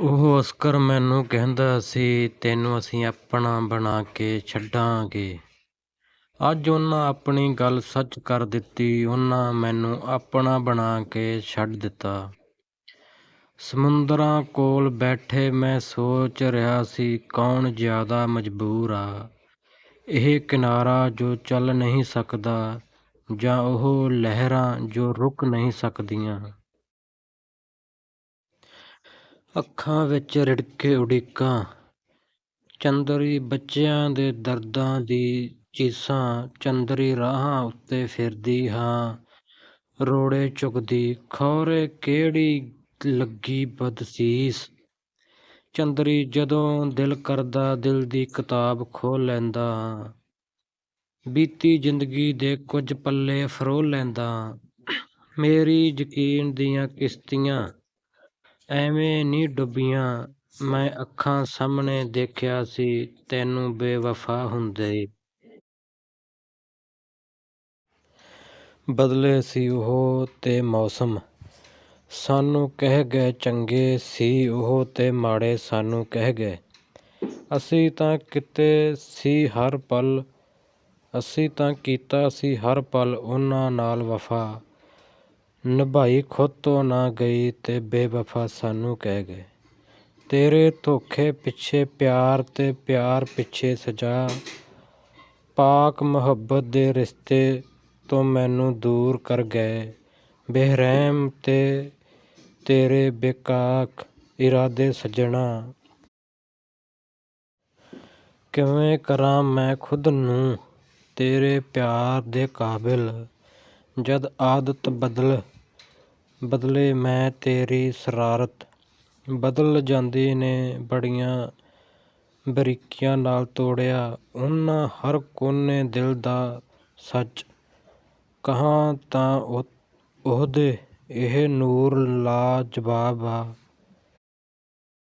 ਉਹ ਅਸਕਰ ਮੈਨੂੰ ਕਹਿੰਦਾ ਸੀ ਤੈਨੂੰ ਅਸੀਂ ਆਪਣਾ ਬਣਾ ਕੇ ਛੱਡਾਂਗੇ। ਅੱਜ ਉਹਨਾਂ ਆਪਣੀ ਗੱਲ ਸੱਚ ਕਰ ਦਿੱਤੀ ਉਹਨਾਂ ਮੈਨੂੰ ਆਪਣਾ ਬਣਾ ਕੇ ਛੱਡ ਦਿੱਤਾ। ਸਮੁੰਦਰਾਂ ਕੋਲ ਬੈਠੇ ਮੈਂ ਸੋਚ ਰਿਹਾ ਸੀ ਕੌਣ ਜ਼ਿਆਦਾ ਮਜਬੂਰ ਆ, ਇਹ ਕਿਨਾਰਾ ਜੋ ਚੱਲ ਨਹੀਂ ਸਕਦਾ ਜਾਂ ਉਹ ਲਹਿਰਾਂ ਜੋ ਰੁਕ ਨਹੀਂ ਸਕਦੀਆਂ। ਅੱਖਾਂ ਵਿੱਚ ਰਿੜਕੇ ਉਡੀਕਾਂ। ਚੰਦਰੀ ਬੱਚਿਆਂ ਦੇ ਦਰਦਾਂ ਦੀ ਚੀਸਾਂ ਚੰਦਰੀ ਰਾਹਾਂ ਉੱਤੇ ਫਿਰਦੀ ਹਾਂ ਰੋੜੇ ਚੁਗਦੀ, ਖੌਰੇ ਕਿਹੜੀ ਲੱਗੀ ਬਦਸੀਸ। ਚੰਦਰੀ ਜਦੋਂ ਦਿਲ ਕਰਦਾ ਦਿਲ ਦੀ ਕਿਤਾਬ ਖੋਲ੍ਹ ਲੈਂਦਾ ਹਾਂ। ਬੀਤੀ ਜ਼ਿੰਦਗੀ ਦੇ ਕੁਝ ਪੱਲੇ ਫਰੋਲ ਲੈਂਦਾ ਹਾਂ। ਮੇਰੀ ਯਕੀਨ ਦੀਆਂ ਕਿਸ਼ਤੀਆਂ ਐਵੇਂ ਨਹੀਂ ਡੁੱਬੀਆਂ ਮੈਂ ਅੱਖਾਂ ਸਾਹਮਣੇ ਦੇਖਿਆ ਸੀ ਤੈਨੂੰ ਬੇਵਫ਼ਾ ਹੁੰਦੇ। ਬਦਲੇ ਸੀ ਉਹ ਤੇ ਮੌਸਮ, ਸਾਨੂੰ ਕਹਿ ਗਏ ਚੰਗੇ ਸੀ ਉਹ ਤੇ ਮਾੜੇ ਸਾਨੂੰ ਕਹਿ ਗਏ। ਅਸੀਂ ਤਾਂ ਕੀਤੇ ਸੀ ਹਰ ਪਲ ਅਸੀਂ ਤਾਂ ਕੀਤਾ ਸੀ ਹਰ ਪਲ ਉਹਨਾਂ ਨਾਲ ਵਫ਼ਾ, ਨਿਭਾਈ ਖੁਦ ਤੋਂ ਨਾ ਗਈ ਤੇ ਬੇਵਫ਼ਾ ਸਾਨੂੰ ਕਹਿ ਗਏ। ਤੇਰੇ ਧੋਖੇ ਪਿੱਛੇ ਪਿਆਰ ਤੇ ਪਿਆਰ ਪਿੱਛੇ ਸਜ਼ਾ, ਪਾਕ ਮੁਹੱਬਤ ਦੇ ਰਿਸ਼ਤੇ ਤੋਂ ਮੈਨੂੰ ਦੂਰ ਕਰ ਗਏ ਬੇਰਹਿਮ ਤੇ ਤੇਰੇ ਬੇਕਾਕ ਇਰਾਦੇ ਸੱਜਣਾ। ਕਿਵੇਂ ਕਰਾਂ ਮੈਂ ਖੁਦ ਨੂੰ ਤੇਰੇ ਪਿਆਰ ਦੇ ਕਾਬਿਲ, ਜਦ ਆਦਤ ਬਦਲ, ਬਦਲੇ ਮੈਂ ਤੇਰੀ ਸ਼ਰਾਰਤ। ਬਦਲ ਜਾਂਦੀ ਨੇ ਬੜੀਆਂ ਬਰੀਕੀਆਂ ਨਾਲ ਤੋੜਿਆ ਉਹਨਾਂ ਹਰ ਕੋਨੇ ਦਿਲ ਦਾ ਸੱਚ। ਕਹਾਂ ਤਾਂ ਉਹਦੇ ਇਹ ਨੂਰ ਲਾ ਜਵਾਬ ਆ